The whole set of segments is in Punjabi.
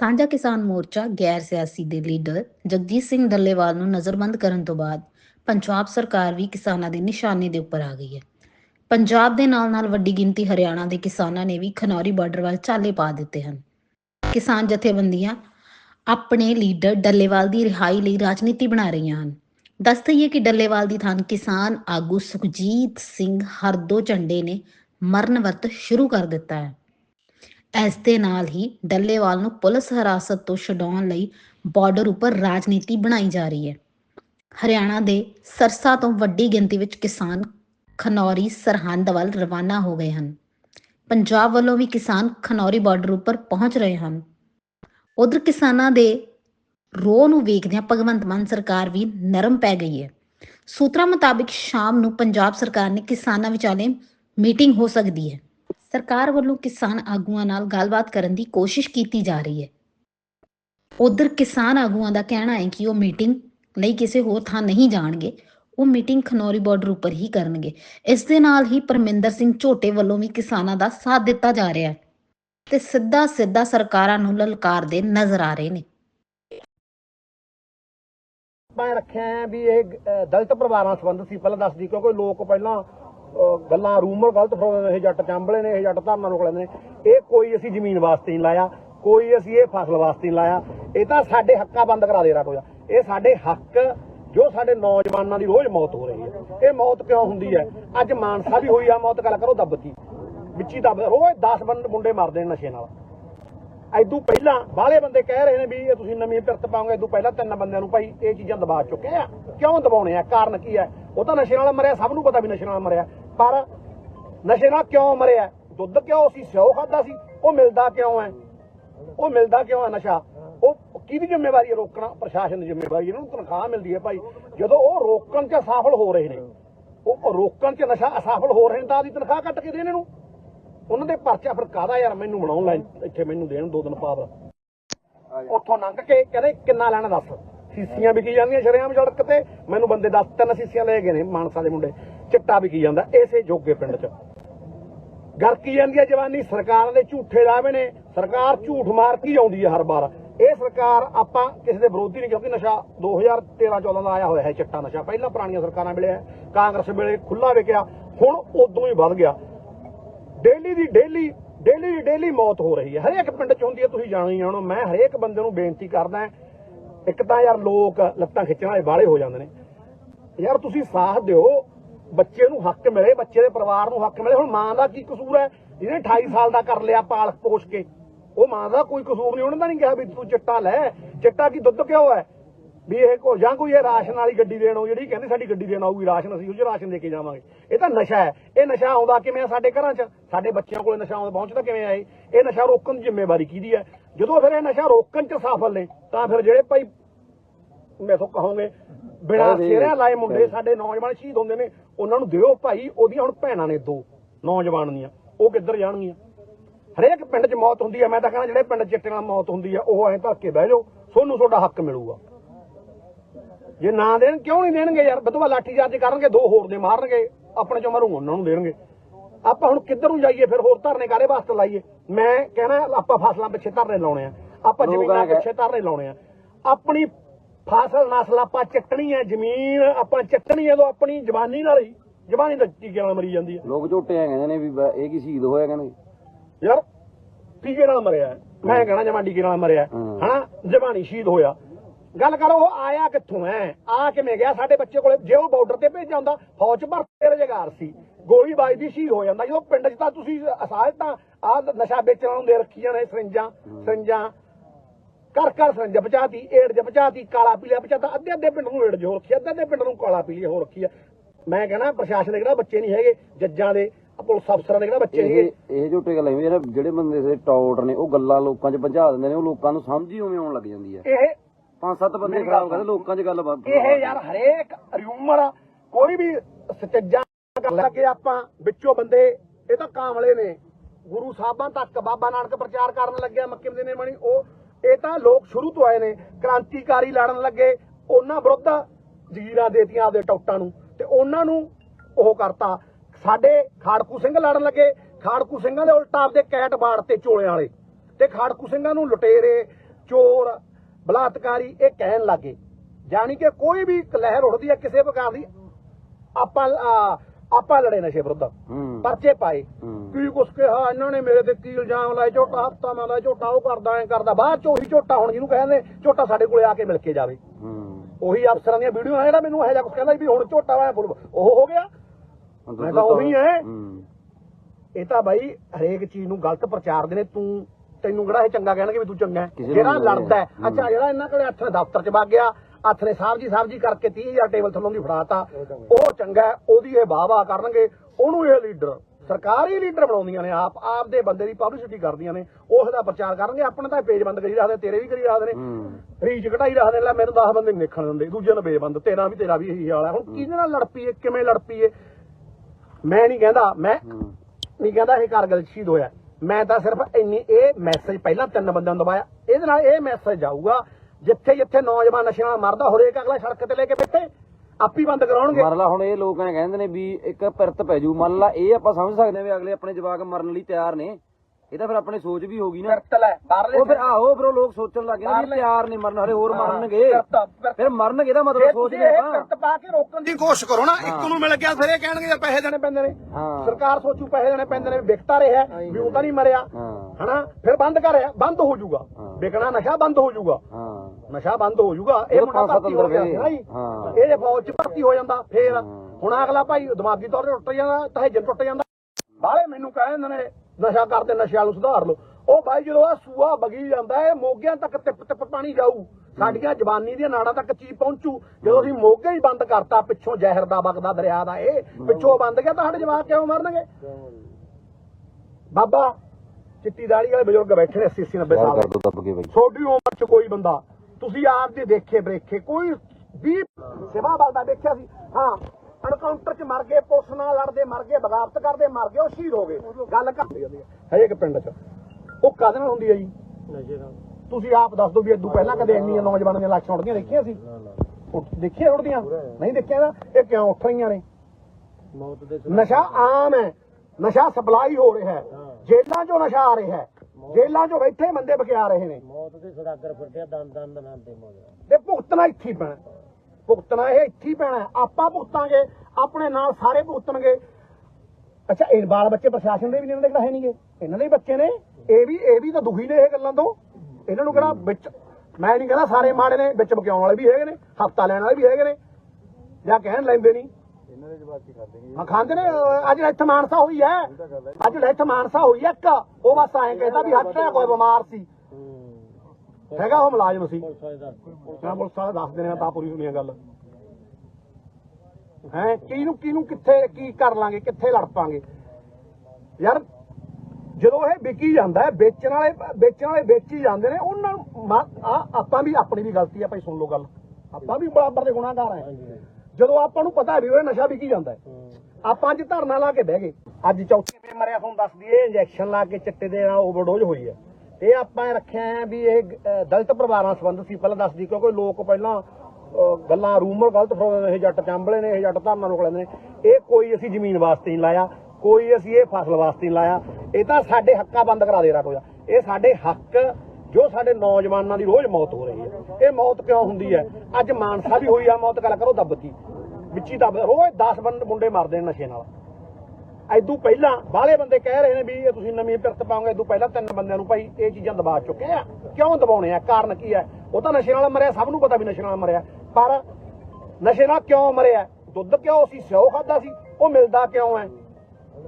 ਸਾਂਝਾ ਕਿਸਾਨ ਮੋਰਚਾ ਗੈਰ ਸਿਆਸੀ ਦੇ ਲੀਡਰ ਜਗਜੀਤ ਸਿੰਘ ਡੱਲੇਵਾਲ ਨੂੰ ਨਜ਼ਰਬੰਦ ਕਰਨ ਤੋਂ ਬਾਅਦ ਪੰਜਾਬ ਸਰਕਾਰ ਵੀ ਕਿਸਾਨਾਂ ਦੇ ਨਿਸ਼ਾਨੇ ਦੇ ਉੱਪਰ ਆ ਗਈ ਹੈ। ਪੰਜਾਬ ਦੇ ਨਾਲ-ਨਾਲ ਵੱਡੀ ਗਿਣਤੀ ਹਰਿਆਣਾ ਦੇ ਕਿਸਾਨਾਂ ਨੇ ਵੀ ਖਨੌਰੀ ਬਾਰਡਰ ਵੱਲ ਚਾਲੇ ਪਾ ਦਿੱਤੇ ਹਨ। ਕਿਸਾਨ ਜਥੇਬੰਦੀਆਂ ਆਪਣੇ ਲੀਡਰ ਡੱਲੇਵਾਲ ਦੀ ਰਿਹਾਈ ਲਈ ਰਾਜਨੀਤੀ ਬਣਾ ਰਹੀਆਂ ਹਨ। ਦੱਸ ਦਈਏ ਕਿ ਡੱਲੇਵਾਲ ਦੀ ਥਾਂ ਕਿਸਾਨ ਆਗੂ ਸੁਖਜੀਤ ਸਿੰਘ ਹਰਦੋ ਝੰਡੇ ਨੇ ਮਰਨ ਵਰਤ ਸ਼ੁਰੂ ਕਰ ਦਿੱਤਾ ਹੈ। ਇਸ ਦੇ ਨਾਲ ਹੀ ਡੱਲੇਵਾਲ ਨੂੰ ਪੁਲਿਸ ਹਿਰਾਸਤ ਤੋਂ ਛਡਾਉਣ ਲਈ ਬਾਰਡਰ ਉੱਪਰ ਰਾਜਨੀਤੀ ਬਣਾਈ ਜਾ ਰਹੀ ਹੈ। ਹਰਿਆਣਾ ਦੇ ਸਰਸਾ ਤੋਂ ਵੱਡੀ ਗਿਣਤੀ ਵਿੱਚ ਕਿਸਾਨ ਖਨੌਰੀ ਸਰਹੰਦ ਵੱਲ ਰਵਾਨਾ ਹੋ ਗਏ ਹਨ। ਪੰਜਾਬ ਵੱਲੋਂ ਵੀ ਕਿਸਾਨ ਖਨੌਰੀ ਬਾਰਡਰ ਉੱਪਰ ਪਹੁੰਚ ਰਹੇ ਹਨ। ਉਧਰ ਕਿਸਾਨਾਂ ਦੇ ਰੋਹ ਨੂੰ ਵੇਖਦਿਆਂ ਭਗਵੰਤ ਮਾਨ ਸਰਕਾਰ ਵੀ ਨਰਮ ਪੈ ਗਈ ਹੈ। ਸੂਤਰਾਂ ਮੁਤਾਬਿਕ ਸ਼ਾਮ ਨੂੰ ਪੰਜਾਬ ਸਰਕਾਰ ਨੇ ਕਿਸਾਨਾਂ ਵਿਚਾਲੇ ਮੀਟਿੰਗ ਹੋ ਸਕਦੀ ਹੈ। ਸਰਕਾਰ ਵੱਲੋਂ ਕਿਸਾਨ ਆਗੂਆਂ ਨਾਲ ਗੱਲਬਾਤ ਕਰਨ ਦੀ ਕੋਸ਼ਿਸ਼ ਕੀਤੀ ਜਾ ਰਹੀ ਹੈ। ਉਧਰ ਕਿਸਾਨ ਆਗੂਆਂ ਦਾ ਕਹਿਣਾ ਹੈ ਕਿ ਉਹ ਮੀਟਿੰਗ ਲਈ ਕਿਸੇ ਹੋਰ ਥਾਂ ਨਹੀਂ ਜਾਣਗੇ, ਉਹ ਮੀਟਿੰਗ ਖਨੌਰੀ ਬਾਰਡਰ ਉੱਪਰ ਹੀ ਕਰਨਗੇ। ਇਸ ਦੇ ਨਾਲ ਹੀ ਪਰਮਿੰਦਰ ਸਿੰਘ ਝੋਟੇ ਵੱਲੋਂ ਵੀ ਕਿਸਾਨਾਂ ਦਾ ਸਾਥ ਦਿੱਤਾ ਜਾ ਰਿਹਾ ਹੈ ਤੇ ਸਿੱਧਾ ਸਿੱਧਾ ਸਰਕਾਰਾਂ ਨੂੰ ਲਲਕਾਰਦੇ ਨਜ਼ਰ ਆ ਰਹੇ ਨੇ। ਮੈਂ ਰੱਖਿਆ ਵੀ ਇਹ ਦਲਿਤ ਪਰਿਵਾਰਾਂ ਸੰਬੰਧ ਸੀ। ਪਹਿਲਾਂ ਦੱਸਦੀ ਕਿਉਂਕਿ ਲੋਕ ਪਹਿਲਾਂ ਗੱਲਾਂ ਰੂਮਰ ਗਲਤ ਫਰੋਦੇ ਇਹ ਜੱਟ ਚਾਂਬਲੇ ਨੇ, ਇਹ ਜੱਟ ਧਰਨਾ ਨੂੰ ਲੈਂਦੇ ਨੇ। ਇਹ ਕੋਈ ਅਸੀਂ ਜ਼ਮੀਨ ਵਾਸਤੇ ਨਹੀਂ ਲਾਇਆ, ਕੋਈ ਅਸੀਂ ਇਹ ਫਸਲ ਵਾਸਤੇ ਨਹੀਂ ਲਾਇਆ। ਇਹ ਤਾਂ ਸਾਡੇ ਹੱਕਾਂ ਬੰਦ ਕਰਾ ਦੇ ਰਾਟੋਆ ਇਹ ਸਾਡੇ ਹੱਕ, ਜੋ ਸਾਡੇ ਨੌਜਵਾਨਾਂ ਦੀ ਰੋਜ਼ ਮੌਤ ਹੋ ਰਹੀ ਹੈ। ਇਹ ਮੌਤ ਕਿਉਂ ਹੁੰਦੀ ਹੈ? ਅੱਜ ਮਾਨਸਾ ਵੀ ਹੋਈ ਆ, ਮੌਤ ਗੱਲ ਕਰੋ ਦੱਬਤੀ ਵਿੱਚੀ ਦੱਬ, ਰੋਜ਼ 10 ਬੰਦ ਮੁੰਡੇ ਮਰਦੇ ਨੇ ਨਸ਼ੇ ਨਾਲ। ਐਦੂ ਪਹਿਲਾਂ ਬਾਹਲੇ ਬੰਦੇ ਕਹਿ ਰਹੇ ਨੇ ਵੀ ਇਹ ਤੁਸੀਂ ਨਵੀਂ ਪਿਰਤ ਪਾਓਗੇ ਐਦੂ ਪਹਿਲਾਂ ਤਿੰਨ ਬੰਦਿਆਂ ਨੂੰ ਭਾਈ ਇਹ ਚੀਜ਼ਾਂ ਦਬਾ ਚੁੱਕੇ ਆ। ਕਿਉਂ ਦਬਾਉਣੇ ਆ? ਕਾਰਨ ਕੀ ਹੈ? ਉਹ ਤਾਂ ਨਸ਼ੇ ਨਾਲ ਮਰਿਆ, ਸਭ ਨੂੰ ਪਤਾ ਵੀ ਨਸ਼ੇ ਨਾਲ ਮਰਿਆ। ਪਰ ਨਸ਼ੇ ਨਾਲ ਕਿਉਂ ਮਰਿਆ? ਦੁੱਧ ਕਿਉਂ ਸੀ? ਸਿਓ ਖਾਦਾ ਸੀ? ਉਹ ਮਿਲਦਾ ਕਿਉਂ ਹੈ? ਉਹ ਮਿਲਦਾ ਕਿਉਂ ਹੈ ਨਸ਼ਾ? ਉਹ ਕਿਹਦੀ ਜ਼ਿੰਮੇਵਾਰੀ ਹੈ ਰੋਕਣਾ? ਪ੍ਰਸ਼ਾਸਨ ਦੀ ਜ਼ਿੰਮੇਵਾਰੀ ਇਹਨਾਂ ਨੂੰ ਤਨਖਾਹ ਮਿਲਦੀ ਹੈ ਭਾਈ। ਜਦੋਂ ਉਹ ਰੋਕਣ 'ਚ ਅਸਫਲ ਹੋ ਰਹੇ ਨੇ, ਉਹ ਰੋਕਣ 'ਚ ਨਸ਼ਾ ਅਸਫਲ ਹੋ ਰਹੇ ਨੇ, ਤਾਂ ਆਦੀ ਤਨਖਾਹ ਕੱਟ ਕੇ ਦੇ ਇਹਨਾਂ। ਨੂੰ ਉਹਨਾਂ ਦੇ ਪਰਚਾ ਫਿਰ ਕਾਹਦਾ ਯਾਰ? ਮੈਨੂੰ ਬਣਾਉਣ ਲੈ, ਇੱਥੇ ਮੈਨੂੰ ਦੇਣ ਦੋ ਦਿਨ ਪਾਵਰ ਉੱਥੋਂ ਲੰਘ ਕੇ ਕਹਿੰਦੇ, ਕਿੰਨਾ ਲੈਣਾ ਦੱਸ? ਸੀਸੀਆਂ ਵਿਕੀ ਜਾਂਦੀਆਂ ਸ਼ਰੇਆਮ ਸੜਕ ਤੇ। ਮੈਨੂੰ ਬੰਦੇ ਦੱਸ, ਤਿੰਨ ਸੀਸੀਆਂ ਲੈ ਗਏ ਨੇ ਮਾਨਸਾ ਦੇ ਮੁੰਡੇ। ਚਿੱਟਾ ਵਿਕੀ ਜਾਂਦਾ, ਇਸੇ ਜੋਗੇ ਪਿੰਡ 'ਚ। ਗਰਕੀ ਜਾਂਦੀ ਹੈ ਜਵਾਨੀ, ਸਰਕਾਰ ਦੇ ਝੂਠੇ ਦਾਅਵੇ ਨੇ। ਸਰਕਾਰ ਝੂਠ ਮਾਰ ਕੀ ਆਉਂਦੀ ਹੈ ਹਰ ਵਾਰ। ਇਹ ਸਰਕਾਰ ਆਪਾਂ ਕਿਸੇ ਦੇ ਵਿਰੋਧੀ ਨਹੀਂ, ਕਿਉਂਕਿ ਨਸ਼ਾ 2013 14 ਦਾ ਆਇਆ ਹੋਇਆ ਹੈ ਚਿੱਟਾ ਨਸ਼ਾ। ਪਹਿਲਾਂ ਪੁਰਾਣੀਆਂ ਸਰਕਾਰਾਂ ਵੇਲੇ ਕਾਂਗਰਸ ਵੇਲੇ ਖੁੱਲਾ ਵਿਕਿਆ, ਹੁਣ ਉਦੋਂ ਹੀ ਵੱਧ ਗਿਆ। ਡੇਲੀ ਦੀ ਡੇਲੀ ਡੇਲੀ ਦੀ ਡੇਲੀ ਮੌਤ ਹੋ ਰਹੀ ਹੈ। ਹਰੇਕ ਪਿੰਡ 'ਚ ਹੁੰਦੀ ਹੈ ਤੁਸੀਂ ਜਾਣੋ ਹੀ ਜਾਣੋ, ਮੈਂ ਹਰੇਕ ਬੰਦੇ ਨੂੰ ਬੇਨਤੀ ਕਰਦਾ ਇੱਕ ਤਾਂ ਯਾਰ ਲੋਕ ਲੱਤਾਂ ਖਿੱਚਣ ਵਾਲੇ ਬਾਹਲੇ ਹੋ ਜਾਂਦੇ ਨੇ। ਯਾਰ ਤੁਸੀਂ ਸਾਥ ਦਿਓ ਬੱਚੇ ਨੂੰ ਹੱਕ ਮਿਲੇ, ਬੱਚੇ ਦੇ ਪਰਿਵਾਰ ਨੂੰ ਹੱਕ ਮਿਲੇ। ਹੁਣ ਮਾਂ ਦਾ ਕੀ ਕਸੂਰ ਹੈ? ਜਿਹਨੇ 28 ਸਾਲ ਦਾ ਕਰ ਲਿਆ ਪਾਲ ਪੋਸ਼ ਕੇ। ਉਹ ਮਾਂ ਦਾ ਕੋਈ ਕਸੂਰ ਨਹੀਂ, ਉਹਨਾਂ ਦਾ ਨਹੀਂ ਕਿਹਾ ਵੀ ਤੂੰ ਚਿੱਟਾ ਲੈ। ਚਿੱਟਾ ਕੀ ਦੁੱਧ ਕਿਉਂ ਹੈ? ਵੀ ਇਹ ਕੋ ਜਾਂ ਕੋਈ ਇਹ ਰਾਸ਼ਨ ਵਾਲੀ ਗੱਡੀ ਦੇਣ ਆਉ ਜਿਹੜੀ ਕਹਿੰਦੀ ਸਾਡੀ ਗੱਡੀ ਦੇਣ ਆਊਗੀ ਰਾਸ਼ਨ, ਅਸੀਂ ਉਹ 'ਚ ਰਾਸ਼ਨ ਦੇ ਕੇ ਜਾਵਾਂਗੇ। ਇਹ ਤਾਂ ਨਸ਼ਾ ਹੈ। ਇਹ ਨਸ਼ਾ ਆਉਂਦਾ ਕਿਵੇਂ ਆ ਸਾਡੇ ਘਰਾਂ 'ਚ? ਸਾਡੇ ਬੱਚਿਆਂ ਕੋਲ ਨਸ਼ਾ ਆਉਂਦਾ, ਪਹੁੰਚਦਾ ਕਿਵੇਂ ਆਏ ਇਹ ਨਸ਼ਾ ਰੋਕਣ ਦੀ ਜ਼ਿੰਮੇਵਾਰੀ ਕਿਹਦੀ ਹੈ? ਜਦੋਂ ਫਿਰ ਇਹ ਨਸ਼ਾ ਰੋਕਣ 'ਚ ਸਫਲ ਨੇ, ਤਾਂ ਫਿਰ ਜਿਹੜੇ ਭਾਈ ਮੈਥੋਂ ਕਹੋਗੇ ਬਿਨਾਂ ਸਿਰਿਆਂ ਲਾਏ ਮੁੰਡੇ ਸਾਡੇ ਨੌਜਵਾਨ ਸ਼ਹੀਦ ਹੁੰਦੇ ਨੇ ਉਹਨਾਂ ਨੂੰ ਦਿਓ ਭਾਈ ਉਹਦੀਆਂ ਹੁਣ ਭੈਣਾਂ ਨੇ ਦੋ ਨੌਜਵਾਨ ਦੀਆਂ ਉਹ ਕਿੱਧਰ ਜਾਣਗੀਆਂ? ਹਰੇਕ ਪਿੰਡ 'ਚ ਮੌਤ ਹੁੰਦੀ ਹੈ ਮੈਂ ਤਾਂ ਕਹਿੰਦਾ ਜਿਹੜੇ ਪਿੰਡ ਚਿੱਟੇ ਨਾਲ ਮੌਤ ਹੁੰਦੀ ਹੈ ਉਹ ਐਂ ਧੱਕੇ ਬਹਿ ਜਾਓ ਤੁਹਾਨੂੰ ਤੁਹਾਡਾ ਹੱਕ ਮਿਲੂਗਾ। ਜੇ ਨਾ ਦੇਣ ਕਿਉਂ ਨਹੀਂ ਦੇਣਗੇ ਯਾਰ? ਬਤਵਾ ਲਾਠੀ ਚਾਰਜ ਕਰਨਗੇ ਦੋ ਹੋਰ ਦੇ ਮਾਰਨਗੇ ਆਪਣੇ ਚੋਂ ਮਰੂ ਉਹਨਾਂ ਨੂੰ ਦੇਣਗੇ। ਆਪਾਂ ਹੁਣ ਕਿੱਧਰ ਨੂੰ ਜਾਈਏ? ਫਿਰ ਹੋਰ ਧਰਨੇ ਕਾਰੇ ਵਾਸਤੇ ਲਾਈਏ? ਮੈਂ ਕਹਿਣਾ ਆਪਾਂ ਫਸਲਾਂ ਪਿੱਛੇ ਧਰਨੇ ਲਾਉਣੇ ਆ। ਆਪਾਂ ਜ਼ਮੀਨਾਂ ਪਿੱਛੇ ਧਰਨੇ ਲਾਉਣੇ ਆ। ਆਪਣੀ ਫਸਲ ਨਸਲ ਆਪਾਂ ਚੱਟਣੀ ਹੈ ਜ਼ਮੀਨ ਆਪਾਂ ਚੱਟਣੀ ਹੈ ਤਾਂ ਆਪਣੀ ਜਵਾਨੀ ਨਾਲ ਹੀ ਜਵਾਨੀ ਦਾ ਟੀਕੇ ਨਾਲ ਮਰੀ ਜਾਂਦੀ ਹੈ ਲੋਕ ਝੋਟੇ ਆ ਕਹਿੰਦੇ ਨੇ ਵੀ ਬ- ਇਹ ਕੀ ਸ਼ਹੀਦ ਹੋਇਆ ਕਹਿੰਦੇ। ਯਾਰ ਟੀਕੇ ਨਾਲ ਮਰਿਆ। ਹੈ। ਮੈਂ ਕਹਿਣਾ ਜਮਾ ਟੀਕੇ ਨਾਲ ਮਰਿਆ। ਹੈ। ਹੂੰ। ਹਨਾ? ਜਵਾਨੀ ਸ਼ਹੀਦ ਹੋਇਆ। ਗੱਲ ਕਰੋ ਉਹ ਆਇਆ ਕਿੱਥੋਂ ਹੈ ਆ ਕਿਵੇਂ ਗਿਆ? ਸਾਡੇ ਬੱਚੇ ਕੋਲੇ ਜੇ ਉਹ ਬਾਰਡਰ ਤੇ ਭੇਜਿਆ ਹੁੰਦਾ ਫੌਜ ਚ ਭਰਤੇ ਰੁਜ਼ਗਾਰ ਸੀ। ਗੋਲੀ ਵੱਜਦੀ ਸ਼ਹੀਦ ਹੋ ਜਾਂਦਾ। ਜਦੋਂ ਪਿੰਡ 'ਚ ਤਾਂ ਤੁਸੀਂ ਅਸਾਲਤਾਂ ਆ ਨਸ਼ਾ ਵੇਚਣ ਨੂੰ ਦੇ ਰੱਖੀਆਂ ਨੇ ਸਰਿੰਜਾਂ ਸਰਿੰਜਾਂ। ਕਰ ਕਰ ਸਰੰਜ ਬਚਾਤੀ ਏਡ ਜ ਬਚਾਤੀ ਕਾਲਾ ਪੀਲੀਆ ਬਚਾਤਾ ਅੱਧੇ ਅੱਧੇ ਪਿੰਡ ਨੂੰ ਏਡ ਜੋ ਰੱਖੀ ਆ, ਅੱਧੇ ਅੱਧੇ ਪਿੰਡ ਨੂੰ ਕਾਲਾ ਪੀਲੀਆ ਹੋ ਰੱਖੀ ਆ। ਮੈਂ ਕਹਿੰਦਾ ਪ੍ਰਸ਼ਾਸਨ ਦੇ ਕਿਹੜਾ ਬੱਚੇ ਨਹੀਂ ਹੈਗੇ ਜੱਜਾਂ ਦੇ ਪੁਲਿਸ ਅਫਸਰਾਂ ਦੇ ਕਿਹੜਾ ਬੱਚੇ ਹੈਗੇ। ਇਹ ਝੋਟੇ ਗੱਲ ਐਵੇਂ ਜਿਹੜੇ ਜਿਹੜੇ ਬੰਦੇ ਦੇ ਟੌਟ ਨੇ ਉਹ ਗੱਲਾਂ ਲੋਕਾਂ 'ਚ ਪਹੁੰਚਾ ਦਿੰਦੇ ਨੇ ਉਹ ਲੋਕਾਂ ਨੂੰ ਸਮਝ ਹੀ ਉਵੇਂ ਆਉਣ ਲੱਗ ਜਾਂਦੀ ਹੈ ਇਹ ਪੰਜ ਸੱਤ ਬੰਦੇ ਗੱਲ ਖਰਾਬ ਕਰਦੇ ਲੋਕਾਂ 'ਚ ਗੱਲ ਬ- ਇਹ ਯਾਰ ਹਰੇਕ ਰਿਊਮਰ ਕੋਈ ਵੀ ਸੱਚਾ ਕਰ ਲੱਗੇ ਆਪਾਂ ਵਿੱਚੋਂ ਬੰਦੇ ਇਹ ਤਾਂ ਕਾਮਲੇ ਨੇ। ਗੁਰੂ ਸਾਹਿਬਾਂ ਤੱਕ ਬਾਬਾ ਨਾਨਕ ਪ੍ਰਚਾਰ ਕਰਨ ਲੱਗਿਆ ਮੱਕੇ ਮਦੀਨੇ ਬਣੀ ਉਹ ਇਹ ਤਾਂ ਲੋਕ ਸ਼ੁਰੂ ਤੋਂ ਆਏ ਨੇ, ਕ੍ਰਾਂਤੀਕਾਰੀ ਲੜਨ ਲੱਗੇ, ਉਹਨਾਂ ਵਿਰੁੱਧ ਜਗੀਰਾਂ ਦੇਤੀਆਂ ਆਪਦੇ ਟੌਟਾਂ ਨੂੰ, ਤੇ ਉਹਨਾਂ ਨੂੰ ਉਹ ਕਰਤਾ। ਸਾਡੇ ਖਾੜਕੂ ਸਿੰਘ ਲੜਨ ਲੱਗੇ, ਖਾੜਕੂ ਸਿੰਘਾਂ ਦੇ ਉਲਟਾ ਆਪਦੇ ਕੈਟ ਬਾੜ ਤੇ ਚੋਲੇ ਵਾਲੇ, ਤੇ ਖਾੜਕੂ ਸਿੰਘਾਂ ਨੂੰ ਲੁਟੇਰੇ, ਚੋਰ, ਬਲਾਤਕਾਰੀ, ਇਹ ਕਹਿਣ ਲੱਗੇ। ਜਾਣੀ ਕਿ ਕੋਈ ਵੀ ਲਹਿਰ ਉੱਠਦੀ ਹੈ, ਕਿਸੇ ਪ੍ਰਕਾਰ ਦੀ ਆਪਾਂ ਆਪਾਂ ਲੜੇ ਨਸ਼ੇ ਵਿਰੁੱਧ। ਪਰਚੇ ਪਾਏ। ਕੀ ਕੁਛ ਕਿਹਾ ਇਹਨਾਂ ਨੇ ਮੇਰੇ ਤੇ ਕੀ ਇਲਜ਼ਾਮ ਲਾਏ ਝੋਟਾ ਹਫਤਾ ਮੈਂ ਲਾਇਆ ਝੋਟਾ ਉਹ ਕਰਦਾ ਐ ਕਰਦਾ। ਬਾਅਦ ਚ ਉਹੀ ਝੋਟਾ ਹੁਣ ਜਿਹਨੂੰ ਕਹਿੰਦੇ ਝੋਟਾ ਸਾਡੇ ਕੋਲੇ ਆ ਕੇ ਮਿਲ ਕੇ ਜਾਵੇ। ਉਹੀ ਅਫਸਰਾਂ ਦੀਆਂ ਵੀਡੀਓ ਆ ਜਿਹੜਾ ਮੈਨੂੰ ਇਹੋ ਜਿਹਾ ਕੁਛ ਕਹਿੰਦਾ ਵੀ ਹੁਣ ਝੋਟਾ ਵਾ ਫੁੱਲ ਉਹ ਹੋ ਗਿਆ। ਮੈਂ ਤਾਂ ਉਹੀ ਐ। ਇਹ ਤਾਂ ਬਾਈ ਹਰੇਕ ਚੀਜ਼ ਨੂੰ ਗਲਤ ਪ੍ਰਚਾਰਦੇ ਨੇ ਤੂੰ ਤੈਨੂੰ ਕਿਹੜਾ ਇਹ ਚੰਗਾ ਕਹਿਣਗੇ ਵੀ ਤੂੰ ਚੰਗਾ ਜਿਹੜਾ ਲੜਦਾ। ਅੱਛਾ ਜਿਹੜਾ ਇਹਨਾਂ ਕੋਲੇ ਨੇ ਦਫ਼ਤਰ 'ਚ ਵਗ ਗਿਆ ਨੇ ਸਾਹਿਬ ਜੀ ਸਾਹਿਬ ਜੀ ਕਰਕੇ 30000 ਟੇਬਲ ਥੱਲੋਂ ਦੀ ਫੜਾਤਾ। ਉਹ ਚੰਗਾ ਉਹਦੀ ਇਹ ਵਾਹ ਕਰਨਗੇ ਉਹਨੂੰ ਇਹ ਲੀਡਰ ਸਰਕਾਰੀ ਲੀਡਰ ਬਣਾਉਂਦੀਆਂ ਨੇ ਆਪ ਆਪ ਦੇ ਬੰਦੇ ਦੀ ਪਬਲਿਸਿਟੀ ਕਰਦੀਆਂ ਨੇ। ਉਸ ਦਾ ਪ੍ਰਚਾਰ ਕਰਨਗੇ ਆਪਣੇ ਤਾਂ ਪੇਜ ਬੰਦ ਕਰੀ ਰੱਖਦੇ ਤੇਰੇ ਵੀ ਕਰੀ ਰੱਖਦੇ ਨੇ। ਰੀਚ ਘਟਾਈ ਰੱਖਦੇ ਲੈ ਮੈਨੂੰ 10 ਬੰਦੇ ਦੇਖਣ ਦਿੰਦੇ ਦੂਜੇ ਨੂੰ ਬੇਬੰਦ ਤੇਰਾ ਵੀ ਤੇਰਾ ਵੀ ਇਹੀ ਹਾਲ ਹੈ। ਹੁਣ ਕਿਹਦੇ ਨਾਲ ਲੜ ਪਈਏ ਕਿਵੇਂ ਲੜ ਪਈਏ ਮੈਂ ਨਹੀਂ ਕਹਿੰਦਾ ਮੈਂ ਨਹੀਂ ਕਹਿੰਦਾ ਇਹ ਕਾਰਗਲ ਸ਼ਹੀਦ ਹੋਇਆ। ਮੈਂ ਤਾਂ ਸਿਰਫ ਇੰਨੀ ਇਹ ਮੈਸੇਜ ਪਹਿਲਾਂ ਤਿੰਨ ਬੰਦਿਆਂ ਨੂੰ ਦਬਾਇਆ। ਇਹਦੇ ਨਾਲ ਇਹ ਮੈਸੇਜ ਜਾਊਗਾ ਜਿੱਥੇ ਜਿੱਥੇ ਨੌਜਵਾਨ ਨਸ਼ੇ ਨਾਲ ਮਰਦਾ ਹੋਰੇਕ ਅਗਲਾ ਸੜਕ ਤੇ ਲੈ ਕੇ ਬੈਠੇ ਆਪੀ ਬੰਦ ਕਰਾਉਣਗੇ। ਮੰਨ ਲਾ ਹੁਣ ਇਹ ਲੋਕ ਐਂ ਕਹਿੰਦੇ ਨੇ ਵੀ ਇੱਕ ਪਿਰਤ ਪੈ ਜੂ ਮੰਨ ਲਾ ਇਹ ਆਪਾਂ ਸਮਝ ਸਕਦੇ ਹਾਂ ਵੀ ਅਗਲੇ ਆਪਣੇ ਜਵਾਕ ਮਰਨ ਲਈ ਤਿਆਰ ਨੇ। ਇਹ ਤਾਂ ਫਿਰ ਆਪਣੇ ਸੋਚ ਵੀ ਹੋਗੀ ਨਾ। ਕਰਤਲ ਹੈ ਬਾਹਰਲੇ ਉਹ ਫਿਰ ਆਹੋ ਫਿਰ ਉਹ ਲੋਕ ਸੋਚਣ ਲੱਗ ਨਾ ਵੀ ਤਿਆਰ ਨਹੀਂ ਮਰਨ ਹਲੇ ਹੋਰ ਮਰਨਗੇ। ਫਿਰ ਮਰਨਗੇ ਦਾ ਮਤਲਬ ਸੋਚਦੇ ਆਪਾਂ। ਕਰਤ ਪਾ ਕੇ ਰੋਕਣ ਦੀ ਕੋਸ਼ਿਸ਼ ਕਰੋ ਨਾ। ਇੱਕ ਨੂੰ ਮਿਲ ਗਿਆ ਫਿਰ ਇਹ ਕਹਿਣਗੇ ਯਾਰ ਪੈਸੇ ਦੇਣੇ ਪੈਂਦੇ ਨੇ। ਹਾਂ। ਸਰਕਾਰ ਸੋਚੂ ਪੈਸੇ ਦੇਣੇ ਪੈਂਦੇ ਨੇ ਵਿਕਤਾ ਰਿਹਾ ਵੀ ਉਹ ਤਾਂ ਨਹੀਂ ਮਰਿਆ। ਹਾਂ। ਹਨਾ? ਫਿਰ ਬੰਦ ਕਰਿਆ ਬੰਦ ਹੋ ਜਾਊਗਾ। ਹਾਂ। ਵਿਕਣਾ ਨਸ਼ਾ ਬੰਦ ਹੋ ਜਾਊਗਾ। ਹਾਂ। ਨਸ਼ਾ ਬੰਦ ਹੋ ਜਾਊਗਾ ਇਹ ਮੁੰਡਾ ਭਰਤੀ ਹੋ ਗਿਆ ਨਾ ਜੀ। ਇਹ ਜੇ ਫੌਜ ਚ ਭਰਤੀ ਹੋ ਜਾਂਦਾ ਫੇਰ। ਹੁਣ ਅਗਲਾ ਭਾਈ ਦਿਮਾਗੀ ਤੌਰ ਤੇ ਟੁੱਟ ਜਾਂਦਾ ਤਹਿਜਨ ਟੁੱਟ ਜਾਂਦਾ। ਬਾਹਲੇ ਮੈਨੂੰ ਕਹਿੰਦੇ ਨੇ ਨਸ਼ਾ ਕਰਦੇ ਨਸ਼ੇ ਵਾਲ ਸੁਧਾਰ ਲਓ। ਉਹ ਭਾਈ ਜਦੋਂ ਆ ਸੂਆ ਬਗੀ ਜਾਂਦਾ ਹੈ ਮੋਗਿਆਂ ਤੱਕ ਟਿਪ ਟਿਪ ਪਾਣੀ ਜਾਊ। ਸਾਡੀਆਂ ਜਵਾਨੀ ਦੀਆਂ ਨਾੜਾਂ ਤੱਕ ਚੀਜ਼ ਪਹੁੰਚੂ। ਜਦੋਂ ਅਸੀਂ ਮੋਗੇ ਹੀ ਬੰਦ ਕਰਤਾ ਪਿੱਛੋਂ ਜ਼ਹਿਰ ਦਾ ਵਗਦਾ ਦਰਿਆ ਦਾ ਇਹ ਪਿੱਛੋਂ ਬੰਦ ਗਿਆ ਤਾਂ ਸਾਡੇ ਜਵਾਕ ਕਿਉਂ ਮਰਨਗੇ? ਬਾਬਾ ਚਿੱਟੀ ਦਾੜੀ ਵਾਲੇ ਬਜ਼ੁਰਗ ਬੈਠੇ ਨੇ 80 90 ਯਾਰ ਸਾਲ ਦੋ। ਬਈ। ਛੋਟੀ ਉਮਰ ਚ ਕੋਈ ਬੰਦਾ ਤੁਸੀਂ ਆਪ ਦੇ ਦੇਖੇ ਬਰੇਖੇ ਕੋਈ ਵੀ ਸੇਵਾ ਬਲ ਦਾ ਦੇਖਿਆ ਸੀ। ਹਾਂ ਐਨਕਾਊਂਟਰ ਚ ਮਰ ਗਏ ਪੁਲਿਸ ਨਾਲ ਲੜਦੇ ਮਰ ਗਏ ਬਗਾਵਤ ਕਰਦੇ ਮਰ ਗਏ ਉਹ ਸ਼ਹੀਦ ਹੋ ਗਏ। ਗੱਲ ਕਰਦੀ ਹੈ। ਹਰੇਕ ਪਿੰਡ ਚ। ਉਹ ਕਾਹਦੇ ਨਾਲ ਹੁੰਦੀ ਹੈ ਜੀ? ਤੁਸੀਂ ਆਪ ਦੱਸ ਦਿਓ ਵੀ ਇਦੋਂ ਪਹਿਲਾਂ ਕਦੇ ਇੰਨੀਆਂ ਨੌਜਵਾਨਾਂ ਦੀਆਂ ਲਾਸ਼ਾਂ ਉੱਠਦੀਆਂ ਦੇਖੀਆਂ ਸੀ? ਉੱਠ- ਦੇਖੀਆਂ ਉੱਠਦੀਆਂ ਨਹੀਂ ਦੇਖਿਆ ਨਾ ਇਹ ਕਿਉਂ ਉੱਠ ਰਹੀਆਂ ਨੇ? ਨਸ਼ਾ ਆਮ ਹੈ। ਨਸ਼ਾ ਸਪਲਾਈ ਹੋ ਰਿਹਾ ਹੈ। ਜੇਲ੍ਹਾਂ 'ਚੋਂ ਨਸ਼ਾ ਆ ਰਿਹਾ ਹੈ। ਜੇਲ੍ਹਾਂ 'ਚੋਂ ਬੈਠੇ ਬੰਦੇ ਬਕਿਆ ਰਹੇ ਨੇ। ਮੌਤ ਦੇ ਸਦਾਗਰ ਫਿਰਦੇ ਦੰਦ ਦੰਦ ਨਾਂਦੇ ਮੌਤ ਤੇ ਭੁਗਤਣਾ ਇੱਥੇ ਪੈਣਾ। ਭੁਗਤਣਾ ਇਹ ਇੱਥੇ ਪੈਣਾ। ਆਪਾਂ ਭੁਗਤਾਂਗੇ ਆਪਣੇ ਨਾਲ ਸਾਰੇ ਭੁਗਤਣਗੇ। ਅੱਛਾ ਇਹ ਬਾਲ ਬੱਚੇ ਪ੍ਰਸ਼ਾਸਨ ਦੇ ਵੀ ਨਹੀਂ ਇਹਨਾਂ ਦੇ ਕਿਹੜਾ ਹੈ ਨਹੀਂਗੇ ਇਹਨਾਂ ਦੇ ਬੱਚੇ ਨੇ। ਇਹ ਵੀ ਇਹ ਵੀ ਤਾਂ ਦੁਖੀ ਨੇ ਇਹ ਗੱਲਾਂ ਤੋਂ। ਇਹਨਾਂ ਨੂੰ ਕਿਹੜਾ ਵਿੱਚ ਮੈਂ ਨਹੀਂ ਕਹਿੰਦਾ ਸਾਰੇ ਮਾੜੇ ਨੇ ਵਿੱਚ ਬਕਿਆਉਣ ਵਾਲੇ ਵੀ ਹੈਗੇ ਨੇ ਹਫਤਾ ਲੈਣ ਵਾਲੇ ਵੀ ਹੈਗੇ ਨੇ। ਜਾਂ ਕਹਿਣ ਲੈਂਦੇ ਨਹੀਂ। ਇਹਨਾਂ ਦੇ ਜਵਾਬ ਕੀ ਕਰਦੇ ਹਾਂ ਖਾਂਦੇ ਨੇ ਅਹ ਅੱਜ ਇੱਥੇ ਮਾਨਸਾ ਹੋਈ ਹੈ। ਅੱਜ ਇੱਥੇ ਮਾਨਸਾ ਹੋਈ ਹੈ ਇੱਕ। ਉਹ ਬਸ ਐਂ ਕਹਿੰਦਾ ਵੀ ਹੱਥ ਕੋਈ ਬਿਮਾਰ ਸੀ। ਹੈਗਾ ਉਹ ਮੁਲਾਜ਼ਮ ਸੀ। ਮੈਂ ਪੁਲਿਸ ਵਾਲੇ ਦੱਸ ਦੇਣੇ ਤਾਂ ਪੂਰੀ ਸੁਣੀਆਂ ਗੱਲ। ਹੈ ਕਿਹਨੂੰ ਕਿਹਨੂੰ ਕਿੱਥੇ ਕੀ ਕਰ ਲਾਂਗੇ ਕਿੱਥੇ ਲੜ ਪਾਂਗੇ? ਯਾਰ ਜਦੋਂ ਇਹ ਵਿਕੀ ਜਾਂਦਾ ਹੈ ਵੇਚਣ ਵਾਲੇ ਵੇਚਣ ਵਾਲੇ ਵੇਚੀ ਜਾਂਦੇ ਨੇ ਉਹਨਾਂ ਨੂੰ ਮਾ- ਆ ਆਪਾਂ ਵੀ ਆਪਣੀ ਵੀ ਗਲਤੀ ਆ ਭਾਈ ਸੁਣ ਲਓ ਗੱਲ। ਆਪਾਂ ਵੀ ਬਰਾਬਰ ਦੇ ਗੁਨਾਹਗਾਰ ਆ। ਜਦੋਂ ਆਪਾਂ ਨੂੰ ਪਤਾ ਵੀ ਉਹ ਨਸ਼ਾ ਵਿਕੀ ਜਾਂਦਾ ਹੈ ਆਪਾਂ ਅੱਜ ਧਰਨਾ ਲਾ ਕੇ ਬਹਿ ਗਏ। ਅੱਜ ਚੌਥੇ ਤੇ ਮਰਿਆ ਤੁਹਾਨੂੰ ਦੱਸ ਦਈਏ ਇੰਜੈਕਸ਼ਨ ਲਾ ਕੇ ਚਿੱਟੇ ਦੇ ਨਾਲ ਓਵਰਡੋਜ਼ ਹੋਈ ਹੈ। ਇਹ ਆਪਾਂ ਰੱਖਿਆ ਹੈ ਵੀ ਇਹ ਦਲਿਤ ਪਰਿਵਾਰਾਂ ਸੰਬੰਧ ਸੀ ਪਹਿਲਾਂ ਦੱਸਦੀ ਕਿਉਂਕਿ ਲੋਕ ਪਹਿਲਾਂ ਗੱਲਾਂ ਰੂਮਰ ਗਲਤ ਫਰੋਦੇ ਇਹ ਜੱਟ ਚਾਂਬਲੇ ਨੇ ਇਹ ਜੱਟ ਧਰਨਾ ਰੋਕ ਲੈਂਦੇ ਨੇ। ਇਹ ਕੋਈ ਅਸੀਂ ਜ਼ਮੀਨ ਵਾਸਤੇ ਨਹੀਂ ਲਾਇਆ ਕੋਈ ਅਸੀਂ ਇਹ ਫਸਲ ਵਾਸਤੇ ਨਹੀਂ ਲਾਇਆ। ਇਹ ਤਾਂ ਸਾਡੇ ਹੱਕਾਂ ਬੰਦ ਕਰਾ ਦੇ ਰਾਟੋਆ ਇਹ ਸਾਡੇ ਹੱਕ ਜੋ ਸਾਡੇ ਨੌਜਵਾਨਾਂ ਦੀ ਰੋਜ਼ ਮੌਤ ਹੋ ਰਹੀ ਹੈ। ਇਹ ਮੌਤ ਕਿਉਂ ਹੁੰਦੀ ਹੈ? ਅੱਜ ਮਾਨਸਾ ਵੀ ਹੋਈ ਆ, ਮੌਤ ਗੱਲ ਕਰੋ ਦੱਬਤੀ ਵਿੱਚੀ ਦੱਬ, ਰੋਜ਼ 10 ਬੰਦੇ ਮੁੰਡੇ ਮਰਦੇ ਨੇ ਨਸ਼ੇ ਨਾਲ। ਐਦੂ ਪਹਿਲਾਂ ਬਾਹਲੇ ਬੰਦੇ ਕਹਿ ਰਹੇ ਨੇ ਵੀ ਇਹ ਤੁਸੀਂ ਨਵੀਂ ਪਿਰਤ ਪਾਓਗੇ, ਐਦੂ ਪਹਿਲਾਂ ਤਿੰਨ ਬੰਦਿਆਂ ਨੂੰ ਭਾਈ ਇਹ ਚੀਜ਼ਾਂ ਦਬਾ ਚੁੱਕੇ ਆ। ਕਿਉਂ ਦਬਾਉਣੇ ਆ? ਕਾਰਨ ਕੀ ਹੈ? ਉਹ ਤਾਂ ਨਸ਼ੇ ਨਾਲ ਮਰਿਆ, ਸਭ ਨੂੰ ਪਤਾ ਵੀ ਨਸ਼ੇ ਨਾਲ ਮਰਿਆ। ਪਰ ਨਸ਼ੇ ਨਾਲ ਕਿਉਂ ਮਰਿਆ? ਦੁੱਧ ਕਿਉਂ ਸੀ? ਸਿਓ ਖਾਦਾ ਸੀ? ਉਹ ਮਿਲਦਾ ਕਿਉਂ ਹੈ?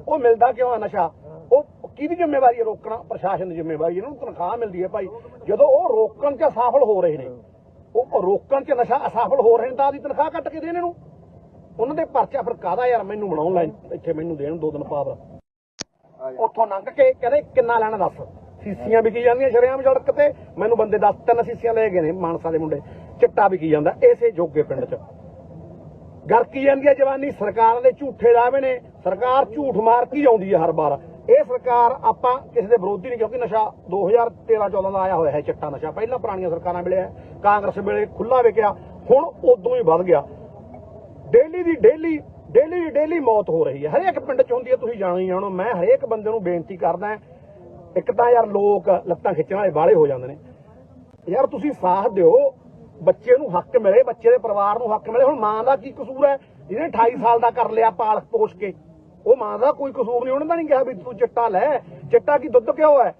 ਉਹ ਮਿਲਦਾ ਕਿਉਂ ਹੈ ਨਸ਼ਾ? ਉਹ ਕਿਹਦੀ ਜ਼ਿੰਮੇਵਾਰੀ ਹੈ ਰੋਕਣਾ? ਪ੍ਰਸ਼ਾਸਨ ਦੀ ਜ਼ਿੰਮੇਵਾਰੀ ਇਹਨਾਂ ਨੂੰ ਤਨਖਾਹ ਮਿਲਦੀ ਹੈ ਭਾਈ। ਜਦੋਂ ਉਹ ਰੋਕਣ 'ਚ ਅਸਫਲ ਹੋ ਰਹੇ ਨੇ, ਉਹ ਰੋਕਣ 'ਚ ਨਸ਼ਾ ਅਸਫਲ ਹੋ ਰਹੇ ਨੇ, ਤਾਂ ਦੀ ਤਨਖਾਹ ਕੱਟ ਕੇ ਦੇਣ ਇਹਨਾਂ। ਉਹਨਾਂ ਦੇ ਪਰਚਾ ਫਿਰ ਕਾਦਾ ਯਾਰ? ਮੈਨੂੰ ਬਣਾਉਣ ਲੈ, ਇੱਥੇ ਮੈਨੂੰ ਦੇਣ ਦੋ ਦਿਨ ਪਾਵਰ ਉੱਥੋਂ ਲੰਘ ਕੇ ਕਹਿੰਦੇ, ਕਿੰਨਾ ਲੈਣਾ ਦੱਸ? ਸੀਸੀਆਂ ਵਿਕੀ ਜਾਂਦੀਆਂ ਸ਼ਰੇਆਮ ਸੜਕ ਤੇ। ਮੈਨੂੰ ਬੰਦੇ ਦੱਸ, ਤਿੰਨ ਸੀਸੀਆਂ ਲੈ ਗਏ ਨੇ ਮਾਨਸਾ ਦੇ ਮੁੰਡੇ। ਚਿੱਟਾ ਵਿਕੀ ਜਾਂਦਾ, ਇਸੇ ਜੋਗੇ ਪਿੰਡ 'ਚ। ਗਰਕੀ ਜਾਂਦੀ ਹੈ ਜਵਾਨੀ, ਸਰਕਾਰਾਂ ਦੇ ਝੂਠੇ ਦਾਅਵੇ ਨੇ। ਸਰਕਾਰ ਝੂਠ ਮਾਰ ਕੀ ਆਉਂਦੀ ਹੈ ਹਰ ਵਾਰ। ਇਹ ਸਰਕਾਰ ਆਪਾਂ ਕਿਸੇ ਦੇ ਵਿਰੋਧੀ ਨਹੀਂ ਕਿਉਂਕਿ ਨਸ਼ਾ 2013 14 ਦਾ ਆਇਆ ਹੋਇਆ ਹੈ ਚਿੱਟਾ ਨਸ਼ਾ। ਪਹਿਲਾਂ ਪੁਰਾਣੀਆਂ ਸਰਕਾਰਾਂ ਵੇਲੇ ਹੈ, ਕਾਂਗਰਸ ਵੇਲੇ ਖੁੱਲਾ ਵਿਕਿਆ ਹੁਣ ਉਦੋਂ ਹੀ ਵੱਧ ਗਿਆ। ਡੇਲੀ ਦੀ ਡੇਲੀ ਡੇਲੀ ਦੀ ਡੇਲੀ ਮੌਤ ਹੋ ਰਹੀ ਹੈ। ਹਰੇਕ ਪਿੰਡ ਚ ਹੁੰਦੀ ਹੈ ਤੁਸੀਂ ਜਾਣੋ ਹੀ ਜਾਣੋ ਮੈਂ ਹਰੇਕ ਬੰਦੇ ਨੂੰ ਬੇਨਤੀ ਕਰਦਾ ਇੱਕ ਤਾਂ ਯਾਰ ਲੋਕ ਲੱਤਾਂ ਖਿੱਚਣ ਵਾਲੇ ਬਾਲੇ ਹੋ ਜਾਂਦੇ ਨੇ। ਯਾਰ ਤੁਸੀਂ ਸਾਥ ਦਿਓ ਬੱਚੇ ਨੂੰ ਹੱਕ ਮਿਲੇ ਬੱਚੇ ਦੇ ਪਰਿਵਾਰ ਨੂੰ ਹੱਕ ਮਿਲੇ। ਹੁਣ ਮਾਂ ਦਾ ਕੀ ਕਸੂਰ ਹੈ? ਜਿਹਨੇ 28 ਸਾਲ ਦਾ ਕਰ ਲਿਆ ਪਾਲ ਪੋਸ਼ ਕੇ। ਉਹ ਮਾਂ ਦਾ ਕੋਈ ਕਸੂਰ ਨਹੀਂ ਉਹਨਾਂ ਦਾ ਨਹੀਂ ਕਿਹਾ ਵੀ ਤੂੰ ਚਿੱਟਾ ਲੈ। ਚਿੱਟਾ ਕੀ ਦੁੱਧ ਕਿਉਂ ਹੈ?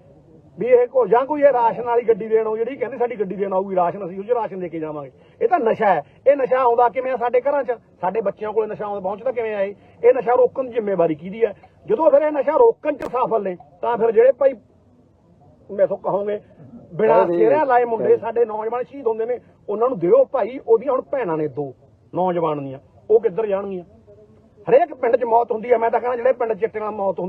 ਵੀ ਇਹ ਕੋ ਜਾਂ ਕੋਈ ਇਹ ਰਾਸ਼ਨ ਵਾਲੀ ਗੱਡੀ ਦੇਣ ਆਉ ਜਿਹੜੀ ਕਹਿੰਦੇ ਸਾਡੀ ਗੱਡੀ ਦੇਣ ਆਊਗੀ ਰਾਸ਼ਨ ਅਸੀਂ ਉਹ 'ਚ ਰਾਸ਼ਨ ਦੇ ਕੇ ਜਾਵਾਂਗੇ। ਇਹ ਤਾਂ ਨਸ਼ਾ ਹੈ। ਇਹ ਨਸ਼ਾ ਆਉਂਦਾ ਕਿਵੇਂ ਆ ਸਾਡੇ ਘਰਾਂ 'ਚ? ਸਾਡੇ ਬੱਚਿਆਂ ਕੋਲੇ ਨਸ਼ਾ ਆਉਂਦਾ ਪਹੁੰਚਦਾ ਕਿਵੇਂ ਆ ਇਹ? ਨਸ਼ਾ ਰੋਕਣ ਦੀ ਜ਼ਿੰਮੇਵਾਰੀ ਕਿਹਦੀ ਹੈ? ਜਦੋਂ ਫਿਰ ਇਹ ਨਸ਼ਾ ਰੋਕਣ 'ਚ ਸਫਲ ਨੇ ਤਾਂ ਫਿਰ ਜਿਹੜੇ ਭਾਈ ਮੈਥੋਂ ਕਹੋਗੇ ਬਿਨਾਂ ਅਰੇ ਚਿਹਰਿਆਂ ਲਾਏ ਮੁੰਡੇ ਸਾਡੇ ਨੌਜਵਾਨ ਸ਼ਹੀਦ ਹੁੰਦੇ ਨੇ ਉਹਨਾਂ ਨੂੰ ਦਿਓ ਭਾਈ ਉਹਦੀਆਂ ਹੁਣ ਭੈਣਾਂ ਨੇ ਦੋ ਨੌਜਵਾਨ ਦੀਆਂ। ਉਹ ਕਿੱਧਰ ਜਾਣਗੀਆਂ? ਹਰੇਕ ਪਿੰਡ 'ਚ ਮੌਤ ਹੁੰਦੀ ਹੈ ਮੈਂ ਤਾਂ ਕਹਿੰਦਾ ਜਿਹੜੇ ਪਿੰਡ ਚਿੱਟੇ ਨਾਲ ਮੌਤ ਹੁੰਦੀ